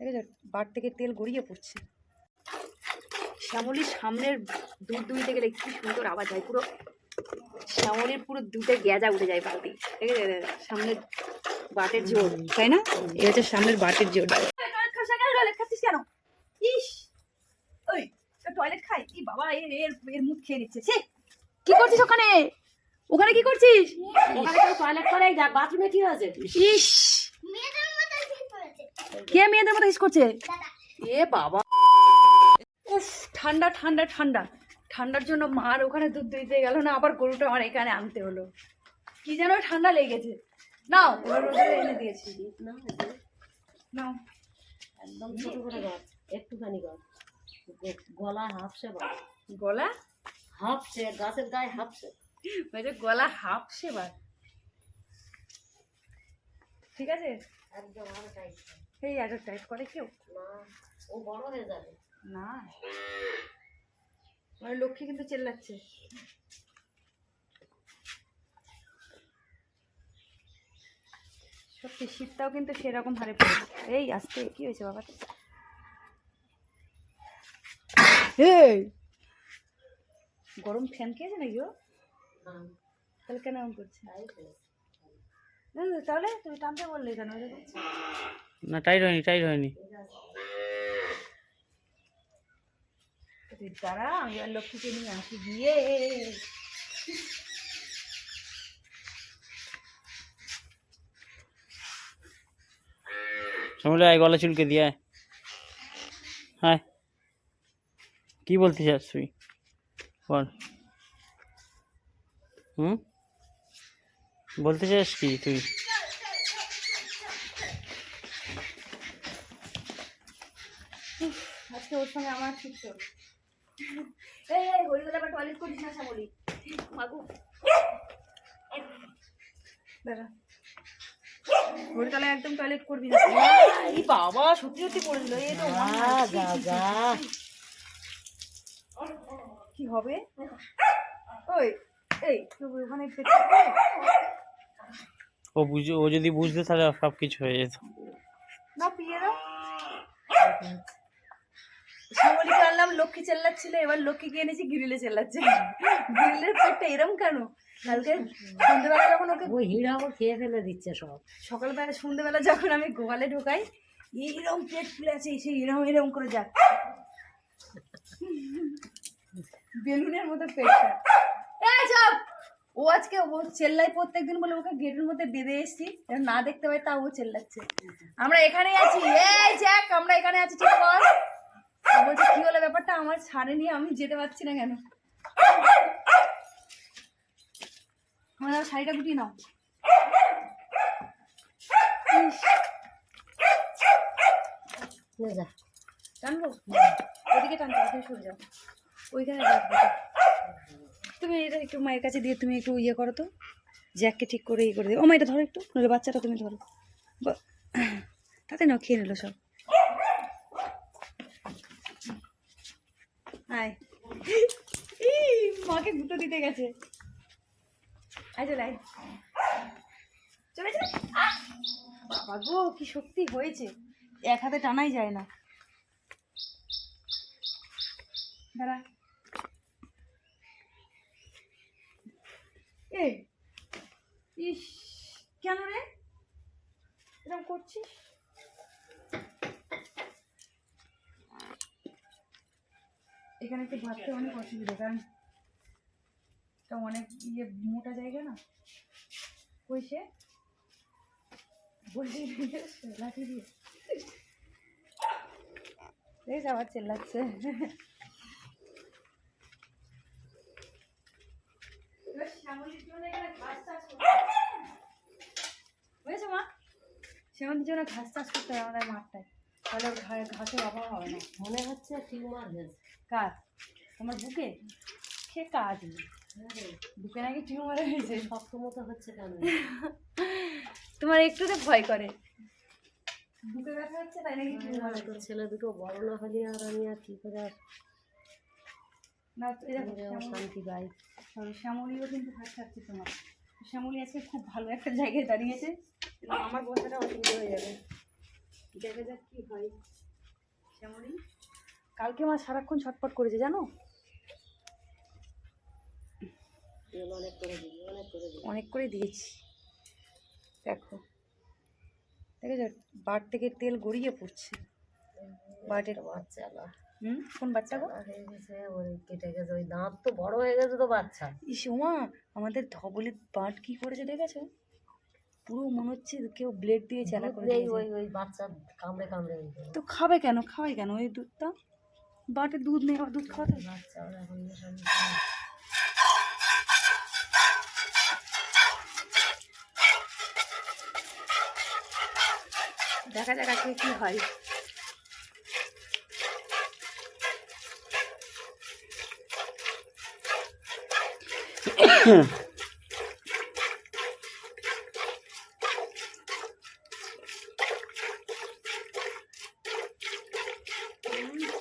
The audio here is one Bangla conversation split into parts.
দেখেছ? বার থেকে তেল গড়িয়ে পড়ছে। শ্যামলির সামনের দুধ দুইতে গেলে কি সুন্দর আওয়াজ হয়। পুরো শ্যামলির পুরো দুধে গ্যাজা উঠে যায় বালতি ঠিক আছে সামনের বাটের জোর তাই না? এই হচ্ছে সামনের বাটের জোর খাচ্ছিস কেন ইস! ওই টয়লেট খাই। কি বাবা এর এর এর মুখ খেয়ে নিচ্ছে। ছি! কি করছিস ওখানে? ওখানে কি করছিস? ওখানে টয়লেট করে যা বাথরুমে কি হয়েছে? ইস! কে মেয়েদের মতো করছে? এ বাবা। উফ ঠান্ডা ঠান্ডা ঠান্ডা। ঠান্ডার জন্য মার ওখানে দুধ দিতে গেল না আবার গরুটা আমার এখানে আনতে হলো। কি যেন ঠান্ডা লেগেছে। নাও এবার রোদে এনে দিয়েছি। নাও। একদম ছোট করে গাছ একটুখানি গাছ গলা হাফসে বাস গলা? হাফসে গাছের গায়ে হাফসে। বলছে গলা হাফ সেবার ঠিক আছে? একদম আরও টাইট এই টাইট করে কেউ? না ও বড় হয়ে যাবে। না। আমার লক্ষ্মী কিন্তু চেল্লাচ্ছে। সত্যি শীতটাও কিন্তু সেরকম হারে পড়েছে এই আজকে কি হয়েছে বাবা? এই! গরম ফ্যান খেয়েছে নাকি ও? তাহলে কেন এমন করছে? তাহলে তুমি টানতে বললে কেন। না টাইট হয়নি টাইট হয়নি। দাঁড়া আমি আর লক্ষ্মীকে নিয়ে আসি গিয়ে। সামলে আয় গলা চুলকে দিয়ে হায় কি বলতে চাস তুই? বল। হুম? বলতে চাস কি তুই? আজকে ওর সঙ্গে আমার ঠিক তো এই আবার টয়লেট করিস না শ্যামলি। মাগু। দাঁড়া। হরিতলায় একদম টয়লেট করবি না। এই বাবা সত্যি সত্যি পড়ে দিল এই তো কি হবে? ওই এই ওখানে ও বুঝে ও যদি বুঝতে তাহলে সব কিছু হয়ে যেত। না পিয়ে দাও। শ্যামলিকে আনলাম লক্ষ্মী চেল্লাচ্ছিল এবার লক্ষ্মীকে এনেছি গিরিলে চেল্লাচ্ছে গিরিলের পেটটা এরম কেন? কালকে সন্ধ্যেবেলা যখন ওকে ওই হিড়াও খেয়ে ফেলে দিচ্ছে সব। সকালবেলা সন্ধ্যেবেলা যখন আমি গোয়ালে ঢোকাই এইরকম পেট ফুলে আছে এসে এরম এরম করে যাক বেলুনের মতো পেটটা। এই চপ ও আজকে ও চেল্লাই প্রত্যেকদিন বলে ওকে গেটের মধ্যে বেঁধে এসছি না দেখতে পাই তা ও চেল্লাচ্ছে। আমরা এখানেই আছি। এই জ্যাক আমরা এখানে আছি ঠিক বল। বলছে কি হলো ব্যাপারটা? আমার ছাড়েনি আমি যেতে পারছি না কেন? আমার শাড়িটা গুটিয়ে নাও। টানবো? ওদিকে টানতে তুমি সরে যাও। ওইখানে তুমি এটা একটু মায়ের কাছে দিয়ে তুমি একটু ইয়ে করো তো। জ্যাককে ঠিক করে ইয়ে করে দিও। ও মা এটা ধরো একটু। নইলে বাচ্চাটা তুমি ধরো। তাতে না খেয়ে নিল সব। মাকে গুঁতো দিতে গেছে। গো, কি শক্তি হয়েছে। এক হাতে টানাই যায় না। এ, ইস, কেন রে? এরকম করছিস? এখানে একটু ভাবতে অনেক অসুবিধা কারণ এটা অনেক ইয়ে মোটা জায়গা না। কই সে বলছি লাঠি দিয়ে। আবার চেল্লাচ্ছে। শ্যামলির জন্য ঘাস চাষ করতে হবে। বুঝেছ মা? জন্য ঘাস চাষ করতে হবে আমাদের মাঠটায়। তাহলে ঘাসের অভাব হবে না। মনে হচ্ছে টিউমার হয়েছে। কাজ। তোমার বুকে? সে কাজ বুকে নাকি টিউমার হয়েছে। শক্ত মতো হচ্ছে কেন? তোমার একটুতে ভয় করে। বুকে ব্যথা হচ্ছে তাই নাকি টিউমার তোর ছেলে দুটো বড় না হলে আর আমি আর কি করে না শান্তি পাই। শ্যামলিও কিন্তু ঘাস খাচ্ছে তোমার। শ্যামলি আজকে খুব ভালো একটা জায়গায় দাঁড়িয়েছে। আমার বসাটা অসুবিধা হয়ে যাবে। দেখা যাক কি হয়। শ্যামলী? কালকে মা সারাক্ষণ ছটফট করেছে জানো? অনেক করে দিয়েছি। দেখো। দেখেছ? বাট থেকে তেল গড়িয়ে পড়ছে। বাটের বাচ্চা হুম? কোন বাচ্চা গো? ওই কেটে গেছে ওই দাঁত তো বড় হয়ে গেছে তো বাচ্চা ইস ওমা আমাদের ধবলের বাট কি করেছে দেখেছ? পুরো মনে হচ্ছে কেউ ব্লেড দিয়ে চেলা করে ওই ওই বাচ্চা কামড়ে কামড়ে তো খাবে কেন? খাওয়াই কেন? ওই দুধটা? বাটে দুধ নেই আবার দুধ খাওয়াতে দেখা যাক আজকে কি হয়। উম,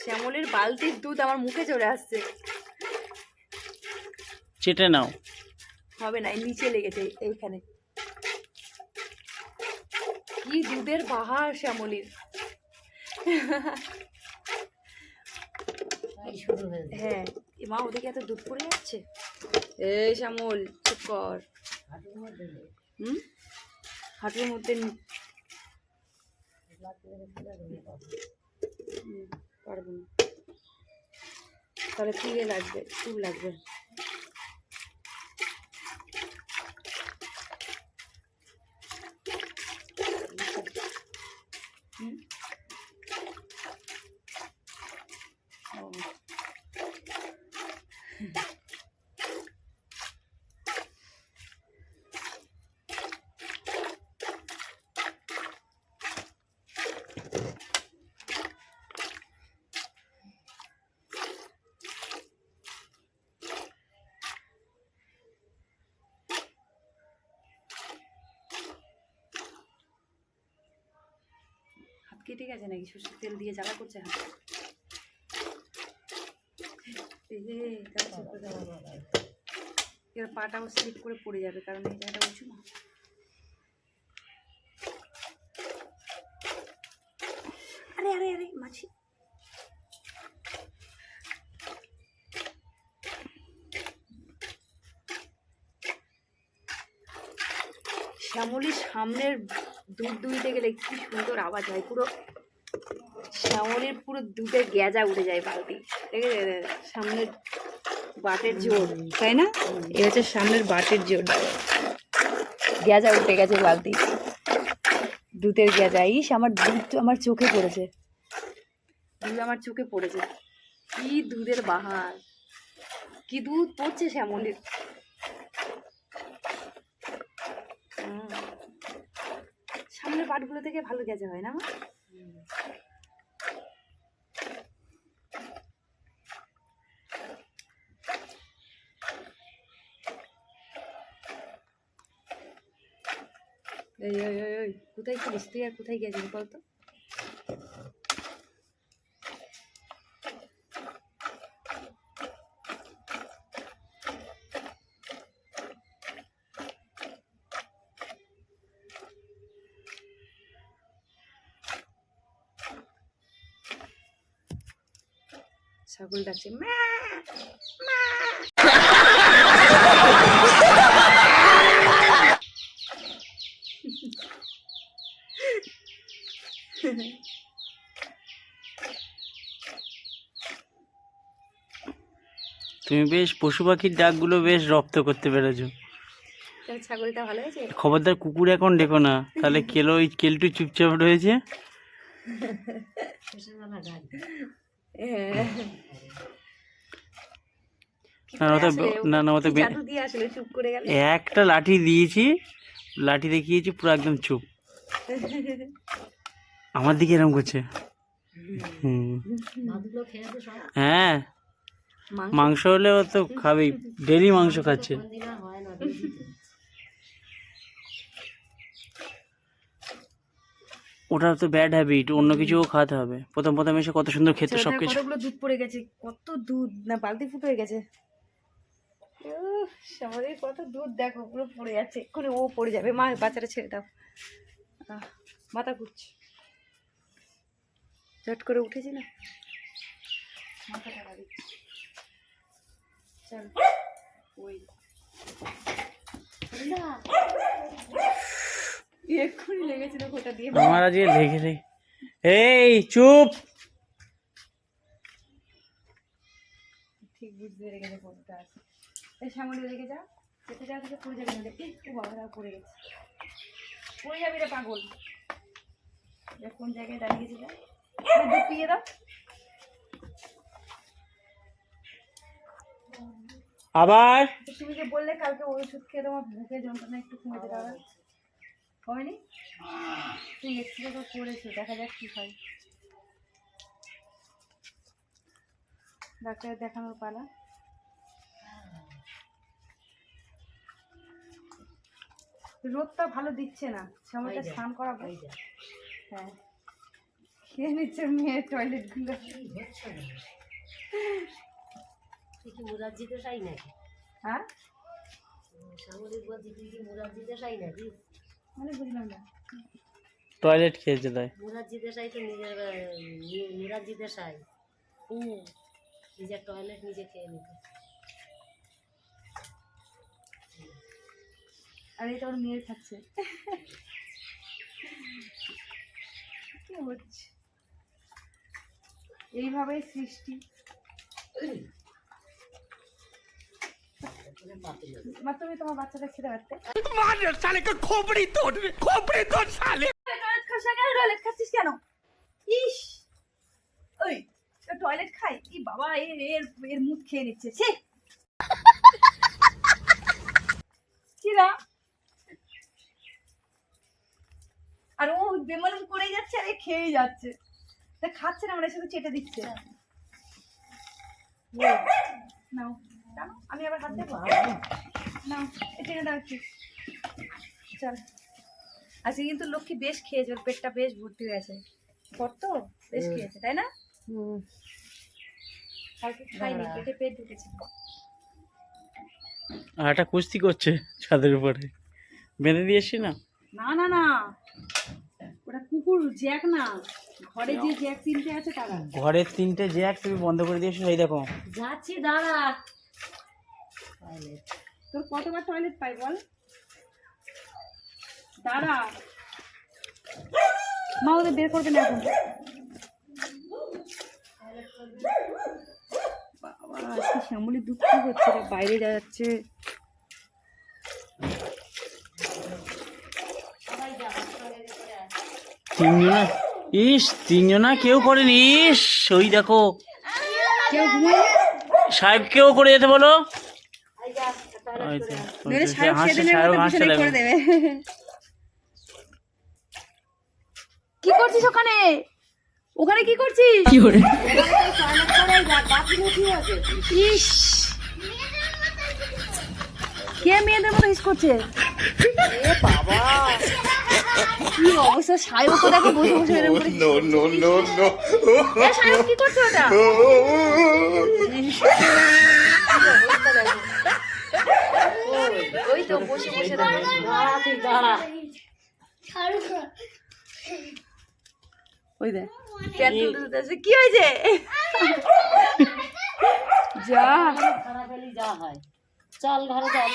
শ্যামলের বালতির দুধ আমার মুখে চলে আসছে। চেটে নাও। হবে না এই নিচে লেগেছে এইখানে। কি দুধের বাহার শ্যামলির। হ্যাঁ এ মা ওদিকে এত দুধ পড়ে যাচ্ছে? এই শ্যামল চুপ কর। হাঁটুর মধ্যে হুম? হাঁটুর মধ্যে পারব না। তাহলে তীরে লাগবে চুল লাগবে হুম? ও। হাত কেটে গেছে নাকি? সর্ষের তেল দিয়ে জ্বালা করছে হাত। এবার পাটাও স্লিপ করে পড়ে যাবে কারণ এই জায়গাটা উঁচু না। আরে আরে আরে মাছি। শ্যামলির সামনের দুধ দুইতে গেলে কি সুন্দর আওয়াজ হয়, পুরো শ্যামলির পুরো দুধের গ্যাজা উঠে যায় বালতি। দেখে সামনের বাটের জোর, তাই না? এ হচ্ছে সামনের বাটের জোর। গ্যাজা উঠে গেছে বালতি। দুধের গ্যাজা। ইস, আমার দুধ আমার চোখে পড়েছে। দুধ আমার চোখে পড়েছে। কি দুধের বাহার। কি দুধ পড়ছে শ্যামলের। হুম। সামনের পাটগুলো থেকে ভালো গেছে হয় না মা? ওই ওই কোথায় ছিলিস তুই আর কোথায় গেছিস বলতো ছাগল ডাকছে মা তুমি বেশ পশু পাখির ডাকগুলো বেশ রপ্ত করতে পেরেছ। ছাগলটা ভালো হয়েছে? খবরদার কুকুর এখন ডেকো না। তাহলে কেলো ওই কেলটু চুপচাপ রয়েছে? একটা লাঠি দিয়েছি লাঠি দেখিয়েছি পুরো একদম চুপ। আমার দিকে এরকম করছে। হ্যাঁ। মাংস? মাংস হলে ও তো খাবেই। ডেলি মাংস খাচ্ছে কোনদিন আর হয় না দিয়ে দিতে। ওটা তো ব্যাড হ্যাবিট অন্য কিছুও খাওয়াতে হবে। প্রথম প্রথম এসে কত সুন্দর খেতে সব কিছু কতগুলো দুধ পড়ে গেছে কত দুধ না বালতি ফুটো হয়ে গেছে। আমাদের কত দুধ দেখো পুরো পড়ে যাচ্ছে এক্ষুনি ও পড়ে যাবে। মা বাচ্চাটা ছেড়ে দাও। মাথা ঘুরছে। চট করে উঠেছি না? মাথা টাকা দিচ্ছি। চল। ওই। না। এক্ষুনি লেগেছিল খোটা দিয়ে। আমার আজকে লেগে লেগে এই চুপ! ঠিক বুঝতে আছে। এই সামনে যা। যেতে যা থেকে পড়ে যাবে না ও বাবা পড়ে গেছে। পড়ে যাবি রে পাগল। কোন জায়গায় দাঁড়িয়ে গেছে ডুবিয়ে দাও। আবার? তুমি যে বললে কালকে ওষুধ খেয়ে তোমার বুকে যন্ত্রণা একটু কমে যাবে হয়নি? তুই এক্সরে তো করেছ দেখা যাক কি হয়। ডাক্তার দেখানোর পালা। রোদটা ভালো দিচ্ছে না সময়টা স্নান করাবো। হ্যাঁ। খেয়ে নিচ্ছে মেয়ের টয়লেটগুলো তুই কি মুরাজ্জিতে চাই নাকি? হ্যাঁ? সামরিক বলছি তুই কি মুরাজ্জিতে চাই নাকি? টয়লেট খেয়েছে তাই। মুরাজ্জিতে চাই তো নিজের নি- মুরাজ্জিতে চাই নিজের টয়লেট নিজে খেয়ে নিতে। আর এটা ওর মেয়ের খাচ্ছে। কি হচ্ছে? এইভাবেই সৃষ্টি। মা তুমি তোমার বাচ্চাটা খেতে পারতে? টয়লেট খাচ্ছিস কেন? ইস! ওই টয়লেট খাই? কি বাবা এর এর এর মুখ খেয়ে নিচ্ছে কিরা আর ও বেমালুম করেই যাচ্ছে আর এ খেয়েই যাচ্ছে। তা খাচ্ছে না আমরা শুধু চেটে দিচ্ছে। নাও। আমি আবার হাত দেবো? টেনে দাও একটু। চল। আজকে কিন্তু লক্ষ্মী বেশ খেয়েছে ওর পেটটা বেশ ভর্তি হয়েছে। কত বেশ খেয়েছে তাই না? কালকে খাইনি পেটে পেট ঢুকেছে। আর একটা কুস্তি করছে ছাদের উপরে। বেঁধে দিয়েছি না? না না না। ওটা কুকুর জ্যাক না। ঘরে যে জ্যাক তিনটে আছে তারা। ঘরের তিনটে জ্যাক তুমি বন্ধ করে দিয়েছ এই দেখো। যাচ্ছি দাঁড়া। টয়লেট তোর কতবার টয়লেট পাই বল? দাঁড়া। মা ওদের বের করবে না এখন। বাবা আজকে শ্যামলি দুধ কি হচ্ছে রে বাইরে যাচ্ছে। তিনজনা? ইস তিনজনা কেউ করেনি ইস ওই দেখো। সাহেব কেউ করে যেতে বলো। কি করছিস ওখানে? ওখানে কি করছিস? কি করে? ইস। মেয়েদের মতো ইস করছে? বাবা। কি অবস্থা? সায়ক তো দেখো বসে বসে এরকম করে no, no, no, no. এ, কি করছে ওটা? ওই বসে বসে দেখো। দাঁড়া তুই দাঁড়া। ওই দেখ প্যান্ট তুলতে তুলতে আসছে, কি হয়েছে? যা। যা হয়। চল ঘরে চল।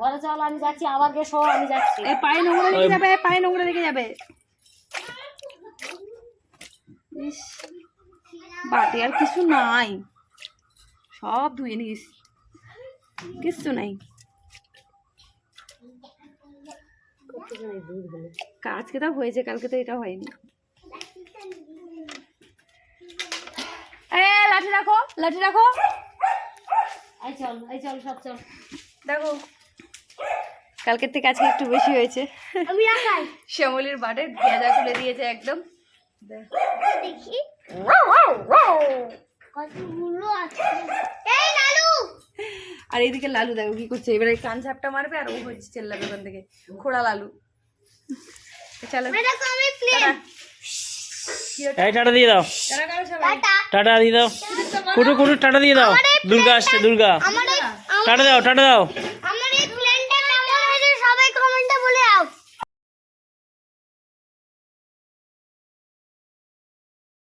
ঘরে চল আমি যাচ্ছি আবার গে শো আমি যাচ্ছি। এই পায়ে নোংরা লেগে যাবে পায়ে নোংরা লেগে যাবে। ইস বাটে আর কিছু নাই। সব ধুয়ে নিস। কিচ্ছু নাই। আজকে তো হয়েছে কালকে তো এটা হয়নি। লাঠি রাখো লাঠি রাখো। এই চল এই চল সব চল। দেখো কালকের থেকে আজকে একটু বেশি হয়েছে। আমি রাখাই শ্যামলির বাটে গেঁজা খুলে দিয়েছে একদম। দেখ। আর এইদিকে লালু দেখো কি করছে। এবারে কান ঝাপটা মারবে আর ও হচ্ছে চেল্লাবে ওখান থেকে। খোড়া লালু। চলো। টাটা। এই টাটা দিয়ে দাও। টাটা টাটা। দিয়ে দাও। কুটু কুটু টাটা দিয়ে দাও। দুর্গা আসছে দুর্গা। টাটা দাও টাটা দাও।